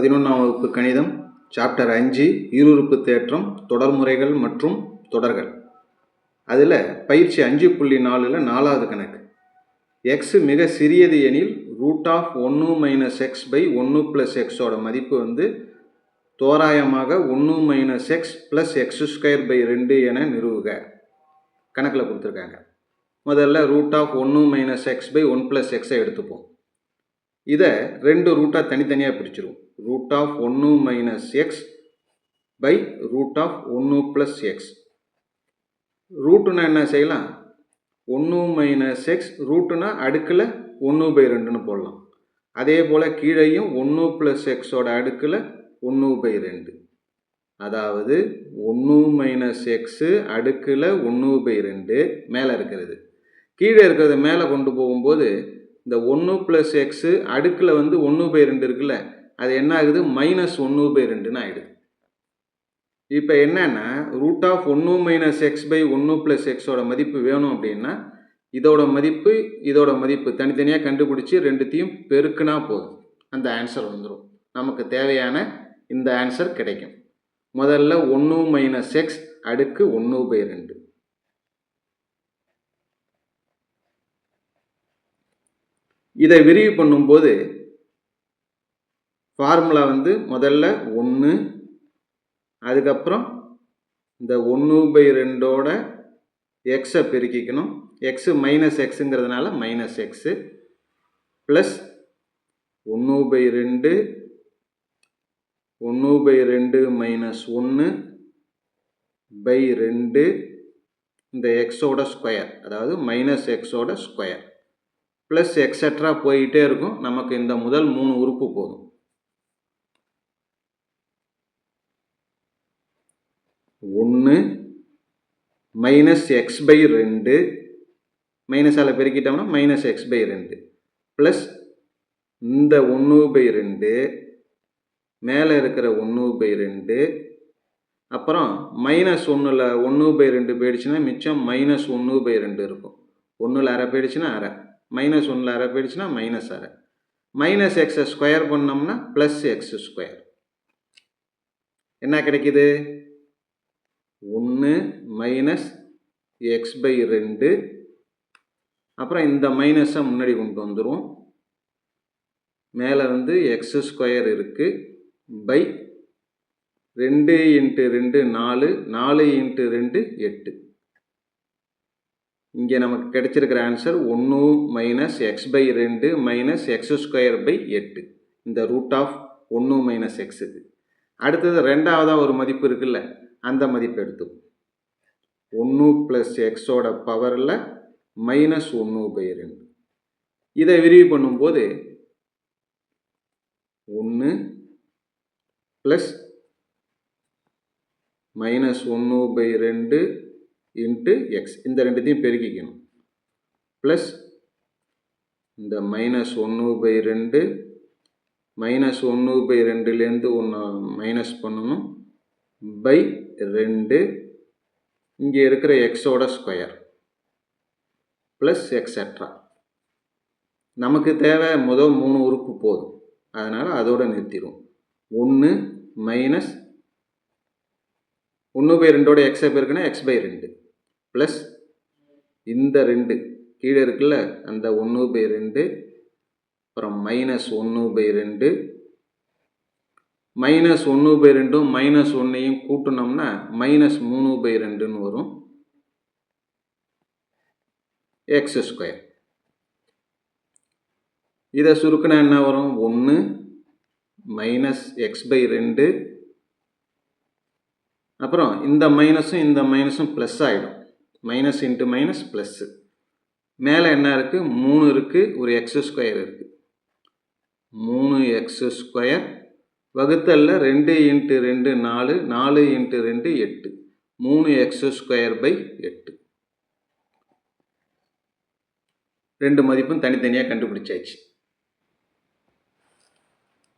பதினொன்றாம் வகுப்பு கணிதம் சாப்டர் அஞ்சு ஈருறுப்பு தேற்றம் தொடர்முறைகள் மற்றும் தொடர்கள். அதில் பயிற்சி அஞ்சு புள்ளி நாலில் நாலாவது கணக்கு. எக்ஸ் மிக சிறியது எனில் ரூட் ஆஃப் ஒன்று மைனஸ் எக்ஸ் பை ஒன்று ப்ளஸ் எக்ஸோட மதிப்பு வந்து தோராயமாக ஒன்று minus X plus X square by ரெண்டு என நிறுவுக. கணக்கில் கொடுத்துருக்காங்க. முதல்ல ரூட் ஆஃப் ஒன்று minus X by one plus எக்ஸை எடுத்துப்போம். இதை ரெண்டு ரூட்டாக தனித்தனியாக பிரிச்சிருவோம். ரூட் ஆஃப் ஒன்று minus X by root of ஒன்று ப்ளஸ் எக்ஸ் ரூட்டுனா என்ன செய்யலாம்? ஒன்று மைனஸ் எக்ஸ் ரூட்டுனா அடுக்கில் ஒன்று பை ரெண்டுன்னு போடலாம். அதே போல் கீழேயும் ஒன்று ப்ளஸ் எக்ஸோட அடுக்கில் ஒன்று பை ரெண்டு. அதாவது ஒன்று மைனஸ் எக்ஸு அடுக்கில் ஒன்று பை ரெண்டு மேலே இருக்கிறது. கீழே இருக்கிறத மேலே கொண்டு போகும்போது இந்த ஒன்று ப்ளஸ் எக்ஸு அடுக்கில் வந்து ஒன்று பை ரெண்டு இருக்குல்ல அது என்ன ஆகுது? மைனஸ் ஒன்று பை ரெண்டுன்னு ஆகிடுது இப்போ என்னன்னா ரூட் ஆஃப் ஒன்று மைனஸ் எக்ஸ் பை ஒன்று ப்ளஸ் எக்ஸோட மதிப்பு வேணும் அப்படின்னா இதோட மதிப்பு இதோட மதிப்பு தனித்தனியாக கண்டுபிடிச்சி ரெண்டுத்தையும் பெருக்குனா போதும். அந்த ஆன்சர் வந்துடும் நமக்கு தேவையான இந்த ஆன்சர் கிடைக்கும். முதல்ல ஒன்று மைனஸ் எக்ஸ் அடுக்கு ஒன்று பை ரெண்டு. இதை விரிவு பண்ணும்போது ஃபார்முலா வந்து முதல்ல ஒன்று அதுக்கப்புறம் இந்த ஒன்று பை ரெண்டோட எக்ஸை பெருக்கிக்கணும். எக்ஸு மைனஸ் எக்ஸுங்கிறதுனால மைனஸ் எக்ஸு ப்ளஸ் ஒன்று பை ரெண்டு ஒன்று பை ரெண்டு மைனஸ் ஒன்று பை ரெண்டு இந்த எக்ஸோட ஸ்கொயர் அதாவது மைனஸ் எக்ஸோட ஸ்கொயர் ப்ளஸ் எக்ஸட்ரா போயிட்டே இருக்கும். நமக்கு இந்த முதல் மூணு உறுப்பு போதும். ஒன்று மைனஸ் எக்ஸ் பை ரெண்டு. மைனஸால் பெருக்கிட்டோம்னா மைனஸ் எக்ஸ் பை ரெண்டு. ப்ளஸ் இந்த ஒன்று பை ரெண்டு. மேலே இருக்கிற ஒன்று பை ரெண்டு. அப்புறம் மைனஸ் ஒன்றில் ஒன்று பை ரெண்டு போயிடுச்சுன்னா மிச்சம் மைனஸ் ஒன்று பை ரெண்டு இருக்கும். ஒன்றில் அரை போயிடுச்சுன்னா அரை. மைனஸ் ஒன்றில் அரை போயிடுச்சுன்னா மைனஸ் அரை மைனஸ் எக்ஸை ஸ்கொயர் பண்ணோம்னா ப்ளஸ் எக்ஸ் ஸ்கொயர் என்ன கிடைக்குது? ஒன்று மைனஸ் எக்ஸ் பை ரெண்டு. அப்புறம் இந்த மைனஸை முன்னாடி கொண்டு வந்துடும் மேலே வந்து எக்ஸ் ஸ்கொயர் இருக்குது பை ரெண்டு இன்ட்டு ரெண்டு நாலு. நாலு இன்ட்டு ரெண்டு எட்டு. இங்கே நமக்கு கிடைச்சிருக்கிற ஆன்சர் ஒன்று மைனஸ் எக்ஸ் பை ரெண்டு மைனஸ் எக்ஸ் ஸ்கொயர் பை எட்டு. இந்த ரூட் ஆஃப் ஒன்று மைனஸ் எக்ஸுக்கு அடுத்தது ரெண்டாவதாக ஒரு மதிப்பு இருக்குல்ல அந்த மதிப்பு எடுத்துக்கும் ஒன்று ப்ளஸ் எக்ஸோட பவரில் மைனஸ் ஒன்று பை ரெண்டு. இதை விரிவு பண்ணும்போது ஒன்று ப்ளஸ் மைனஸ் ஒன்று பை ரெண்டு இன்ட்டு எக்ஸ் இந்த ரெண்டுத்தையும் பெருக்கிக்கணும். ப்ளஸ் இந்த மைனஸ் ஒன்று பை ரெண்டு மைனஸ் ஒன்று பை ரெண்டுலேருந்து ஒன்று மைனஸ் பண்ணணும். பை ரெண்டு இங்கே இருக்கிற எக்ஸோட ஸ்கொயர் ப்ளஸ் எக்ஸட்ரா நமக்கு தேவை முதல் மூணு உறுப்பு போதும். அதனால் அதோடு நிறுத்திடும் ஒன்று மைனஸ் ஒன்று பை ரெண்டோட எக்ஸை பேருக்குன்னா எக்ஸ் பை ரெண்டு. ப்ளஸ் இந்த ரெண்டு கீழே இருக்குல்ல அந்த ஒன்று பை ரெண்டு அப்புறம் மைனஸ் ஒன்று பை ரெண்டு. மைனஸ் ஒன்று பை ரெண்டும் மைனஸ் ஒன்றையும் கூட்டினோம்னா மைனஸ் மூணு பை ரெண்டுன்னு வரும். எக்ஸ் ஸ்கொயர் இதை சுருக்கினா என்ன வரும்? ஒன்று மைனஸ் எக்ஸ் பை ரெண்டு. அப்புறம் இந்த மைனஸும் இந்த மைனஸும் ப்ளஸ் ஆகிடும் மைனஸ் இன்ட்டு மைனஸ் ப்ளஸ்ஸு மேலே என்ன இருக்குது மூணு இருக்குது ஒரு எக்ஸ் ஸ்கொயர் இருக்குது மூணு எக்ஸ் ஸ்கொயர் வகுத்தலில் ரெண்டு இன்ட்டு ரெண்டு நாலு நாலு இன்ட்டு ரெண்டு எட்டு. மூணு எக்ஸ் ஸ்கொயர் பை எட்டு. ரெண்டு மதிப்பும் தனித்தனியாக கண்டுபிடிச்சாச்சு.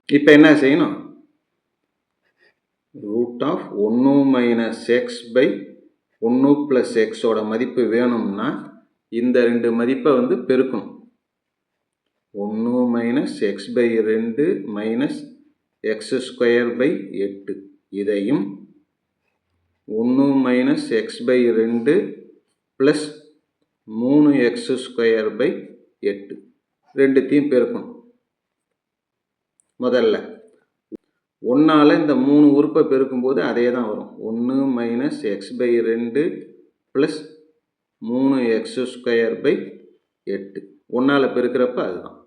இப்போ என்ன செய்யணும்? ரூட் ஆஃப் ஒன்று மைனஸ் எக்ஸ் பை ஒன்று ப்ளஸ் எக்ஸோட மதிப்பு வேணும்னா இந்த ரெண்டு மதிப்பை வந்து பெருக்கணும். ஒன்று மைனஸ் எக்ஸ் பை ரெண்டு மைனஸ் எக்ஸ் ஸ்கொயர் பை எட்டு. இதையும் ஒன்று மைனஸ் எக்ஸ் பை ரெண்டு ப்ளஸ் மூணு எக்ஸ் ஸ்கொயர் பை எட்டு. ரெண்டுத்தையும் பெருக்கணும். முதல்ல. ஒன்றால் இந்த மூணு உறுப்பை பெருக்கும்போது அதே தான் வரும். ஒன்று மைனஸ் எக்ஸ் பை ரெண்டு ப்ளஸ் மூணு எக்ஸ் ஸ்கொயர் பை எட்டு. ஒன்றால் பெருக்கிறப்ப அதுதான்.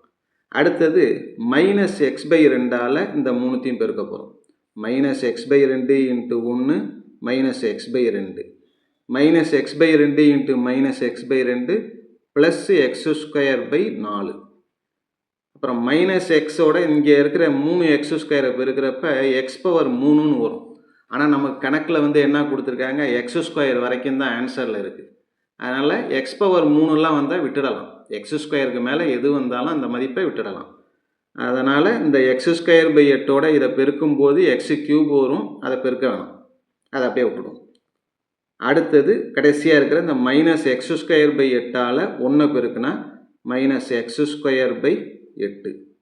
அடுத்தது மைனஸ் எக்ஸ் பை ரெண்டால் இந்த மூணுத்தையும் பெருக்க போகிறோம் மைனஸ் எக்ஸ் பை ரெண்டு இன்ட்டு ஒன்று மைனஸ் எக்ஸ் பை ரெண்டு. மைனஸ் எக்ஸ் பை ரெண்டு இன்ட்டு மைனஸ் எக்ஸ் பை ரெண்டு ப்ளஸ் எக்ஸ் ஸ்கொயர் பை நாலு. அப்புறம் மைனஸ் எக்ஸோட இங்கே இருக்கிற மூணு எக்ஸ் ஸ்கொயரை பெருக்கிறப்ப எக்ஸ் பவர் மூணுன்னு வரும். ஆனால் நமக்கு கணக்கில் வந்து என்ன கொடுத்துருக்காங்க? எக்ஸ் ஸ்கொயர் வரைக்கும் தான் ஆன்சரில் இருக்குது அதனால் எக்ஸ் பவர் மூணுலாம் வந்தால் விட்டுடலாம். எக்ஸ் ஸ்கொயருக்கு மேலே எது வந்தாலும் அந்த மதிப்பை விட்டுடலாம். அதனால் இந்த எக்ஸ் ஸ்கொயர் பை எட்டோட இதை பெருக்கும்போது எக்ஸ் கியூப் வரும். அதை பெருக்க வேணாம். அதை அப்படியே விட்டுடும். அடுத்தது கடைசியாக இருக்கிற இந்த மைனஸ் எக்ஸ் ஸ்கொயர் பை எட்டால் ஒன்றை பெருக்குனா மைனஸ் எக்ஸ் ஸ்கொயர் பை எட்டு.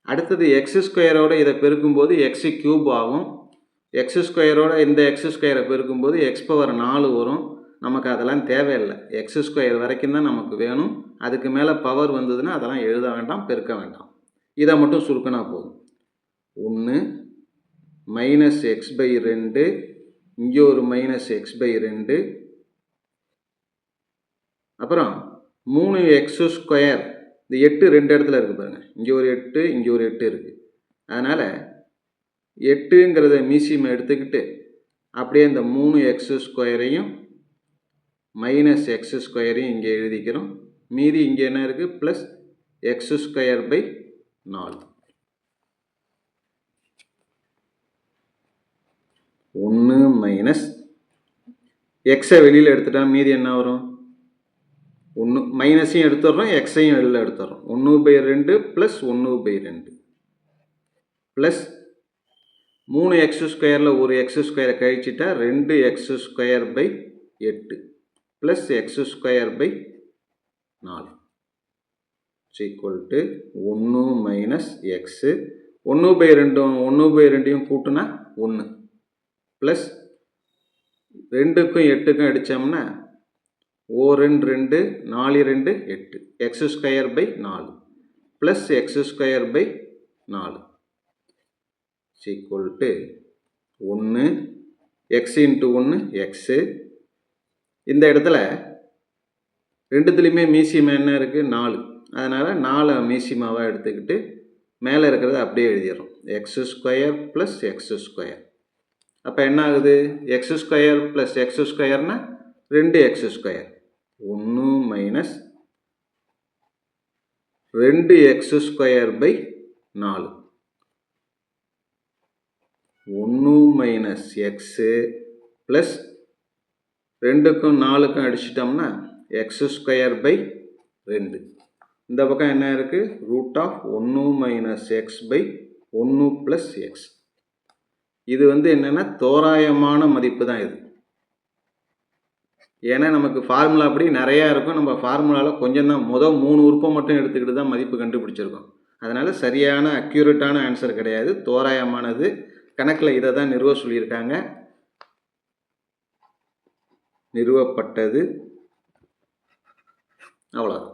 அடுத்தது எக்ஸ் ஸ்கொயரோட இதை பெருக்கும்போது எக்ஸ் கியூப் ஆகும். எக்ஸ் ஸ்கொயரோட இந்த எக்ஸ் ஸ்கொயரை பெருக்கும்போது எக்ஸ் பவர் நாலு வரும். நமக்கு அதெல்லாம் தேவையில்லை. எக்ஸ் ஸ்கொயர் வரைக்கும் தான் நமக்கு வேணும். அதுக்கு மேலே பவர் வந்ததுன்னா அதெல்லாம் எழுத வேண்டாம் பெருக்க வேண்டாம். இதை மட்டும் சுருக்கினா போதும். ஒன்று மைனஸ் எக்ஸ் பை ரெண்டு. இங்கே ஒரு மைனஸ் எக்ஸ் பை ரெண்டு. அப்புறம் மூணு எக்ஸ் ஸ்கொயர் இந்த எட்டு ரெண்டு இடத்துல இருக்குது பாருங்கள் இங்கே ஒரு எட்டு இங்கே ஒரு எட்டு இருக்குது அதனால் எட்டுங்கிறத மீசியம் எடுத்துக்கிட்டு அப்படியே இந்த மூணு எக்ஸ் ஸ்கொயரையும் மைனஸ் எக்ஸ் ஸ்கொயரையும் இங்கே எழுதிக்கிறோம். மீதி இங்கே என்ன இருக்குது ப்ளஸ் எக்ஸ் ஸ்கொயர் பை நாலு. ஒன்று மைனஸ் எக்ஸை வெளியில் எடுத்துட்டால் மீதி என்ன வரும்? ஒன்று மைனஸையும் எடுத்துடுறோம் எக்ஸையும் வெளியில் எடுத்துடுறோம் ஒன்று பை ரெண்டு ப்ளஸ் ஒன்று பை ரெண்டு. ப்ளஸ் மூணு எக்ஸ் ஸ்கொயரில் ஒரு எக்ஸ் ஸ்கொயரை கழிச்சிட்டா ரெண்டு எக்ஸ் ஸ்கொயர் பை எட்டு. ப்ளஸ் எக்ஸ் ஸ்கொயர் பை நாலு. ஈக்குவல் டு ஒன்று மைனஸ் எக்ஸு ஒன்று பை ரெண்டும் ஒன்று பை ரெண்டையும் கூட்டினா ஒன்று ப்ளஸ் ரெண்டுக்கும் எட்டுக்கும் அடித்தோம்னா ஓ ரெண்டு ரெண்டு நாலு ரெண்டு எட்டு. எக்ஸ் ஸ்கொயர் பை நாலு. ப்ளஸ் எக்ஸ் ஸ்கொயர் பை நாலு. ஈக்குவல் டு ஒன்று எக்ஸ் இன்ட்டு ஒன்று எக்ஸு இந்த இடத்துல ரெண்டுத்துலேயுமே மீசியம் என்ன இருக்குது நாலு. அதனால் நாலு மீசியமாவாக எடுத்துக்கிட்டு மேலே இருக்கிறத அப்படியே எழுதிடுறோம். X square plus x square அப்போ என்ன ஆகுது? எக்ஸ் ஸ்கொயர் ப்ளஸ் எக்ஸ் ஸ்கொயர்னால் ரெண்டு எக்ஸ் ஸ்கொயர் ஒன்று மைனஸ் ரெண்டு எக்ஸ் ஸ்கொயர் பை நாலு. ஒன்று மைனஸ் எக்ஸு ப்ளஸ் ரெண்டுக்கும் நாலுக்கும் அடிச்சிட்டோம்னா எக்ஸ் ஸ்கொயர் பை ரெண்டு. இந்த பக்கம் என்ன இருக்குது ரூட் ஆஃப் ஒன்று மைனஸ் எக்ஸ் பை ஒன்று ப்ளஸ் எக்ஸ் இது வந்து என்னென்னா தோராயமான மதிப்பு தான் இது. ஏன்னா நமக்கு ஃபார்முலா அப்படி நிறையா இருக்கும். நம்ம ஃபார்முலாவில் கொஞ்சம் தான் மொதல் மூணு உறுப்பை மட்டும் எடுத்துக்கிட்டு தான் மதிப்பு கண்டுபிடிச்சிருக்கோம். அதனால் சரியான அக்யூரேட்டான ஆன்சர் கிடையாது. தோராயமானது. கணக்கில் இதை தான் நிறுவ சொல்லியிருக்காங்க. நிறுவப்பட்டது. அவ்வளோதான்